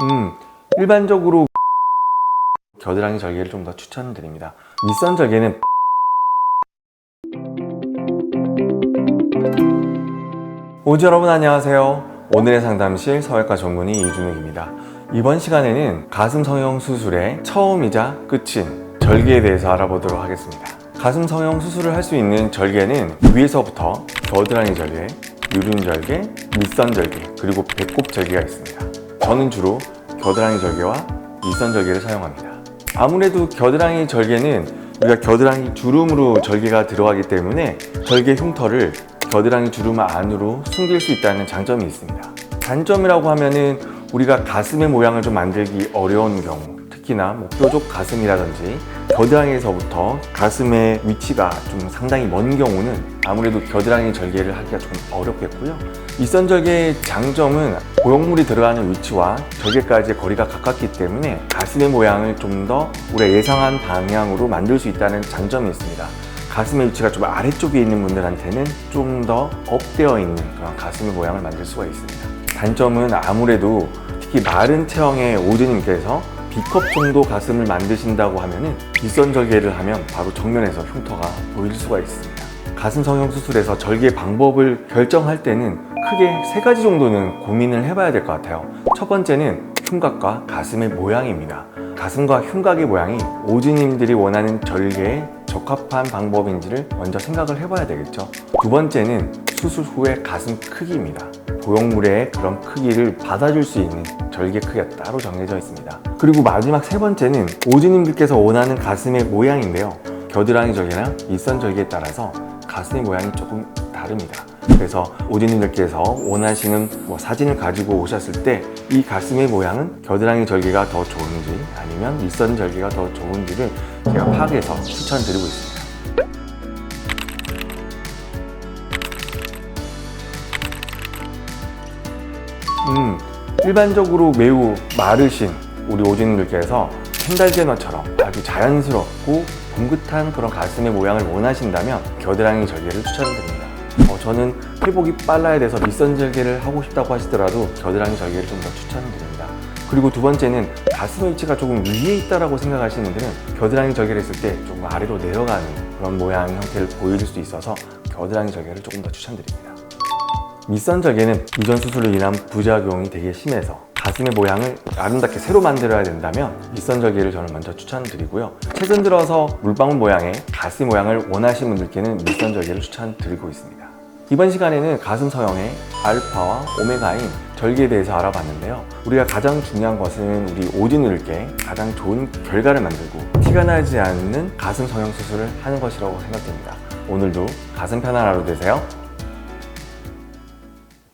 음, 일반적으로 겨드랑이 절개를 좀 더 추천드립니다. 밑선 절개는 오지 여러분 안녕하세요. 오늘의 상담실 서외과 전문의 이준욱입니다. 이번 시간에는 가슴 성형 수술의 처음이자 끝인 절개에 대해서 알아보도록 하겠습니다. 가슴 성형 수술을 할 수 있는 절개는 위에서부터 겨드랑이 절개, 유륜 절개, 밑선 절개, 그리고 배꼽 절개가 있습니다. 저는 주로 겨드랑이 절개와 밑선 절개를 사용합니다. 아무래도 겨드랑이 절개는 우리가 겨드랑이 주름으로 절개가 들어가기 때문에 절개 흉터를 겨드랑이 주름 안으로 숨길 수 있다는 장점이 있습니다. 단점이라고 하면은 우리가 가슴의 모양을 좀 만들기 어려운 경우, 특히나 뭐 뾰족 가슴이라든지 겨드랑이에서부터 가슴의 위치가 좀 상당히 먼 경우는 아무래도 겨드랑이 절개를 하기가 좀 어렵겠고요. 밑선 절개의 장점은 고형물이 들어가는 위치와 절개까지의 거리가 가깝기 때문에 가슴의 모양을 좀 더 우리가 예상한 방향으로 만들 수 있다는 장점이 있습니다. 가슴의 위치가 좀 아래쪽에 있는 분들한테는 좀 더 업되어 있는 그런 가슴의 모양을 만들 수가 있습니다. 단점은 아무래도 특히 마른 체형의 오즈님께서 B컵 정도 가슴을 만드신다고 하면은 빗선 절개를 하면 바로 정면에서 흉터가 보일 수가 있습니다. 가슴 성형 수술에서 절개 방법을 결정할 때는 크게 세 가지 정도는 고민을 해봐야 될 것 같아요. 첫 번째는 흉곽과 가슴의 모양입니다. 가슴과 흉곽의 모양이 오즈님들이 원하는 절개에 적합한 방법인지를 먼저 생각을 해봐야 되겠죠. 두 번째는 수술 후의 가슴 크기입니다. 고형물의 그런 크기를 받아줄 수 있는 절개 크기가 따로 정해져 있습니다. 그리고 마지막 세 번째는 오즈님들께서 원하는 가슴의 모양인데요. 겨드랑이 절개나 밑선 절개에 따라서 가슴의 모양이 조금 다릅니다. 그래서 오즈님들께서 원하시는 뭐 사진을 가지고 오셨을 때 이 가슴의 모양은 겨드랑이 절개가 더 좋은지 아니면 밑선 절개가 더 좋은지를 제가 파악해서 추천드리고 있습니다. 음, 일반적으로 매우 마르신 우리 오진님들께서 캔달제너처럼 아주 자연스럽고 뭉긋한 그런 가슴의 모양을 원하신다면 겨드랑이 절개를 추천드립니다. 어, 저는 회복이 빨라야 돼서 밑선 절개를 하고 싶다고 하시더라도 겨드랑이 절개를 좀 더 추천드립니다. 그리고 두 번째는 가슴의 위치가 조금 위에 있다라고 생각하시는 분들은 겨드랑이 절개를 했을 때 조금 아래로 내려가는 그런 모양 형태를 보일 수 있어서 겨드랑이 절개를 조금 더 추천드립니다. 밑선 절개는 이전 수술로 인한 부작용이 되게 심해서 가슴의 모양을 아름답게 새로 만들어야 된다면 밑선 절개를 저는 먼저 추천드리고요. 최근 들어서 물방울 모양의 가슴 모양을 원하시는 분들께는 밑선 절개를 추천드리고 있습니다. 이번 시간에는 가슴 서형의 알파와 오메가인 절개에 대해서 알아봤는데요. 우리가 가장 중요한 것은 우리 오진우들께 가장 좋은 결과를 만들고 티가 나지 않는 가슴 성형 수술을 하는 것이라고 생각됩니다. 오늘도 가슴 편한 하루 되세요.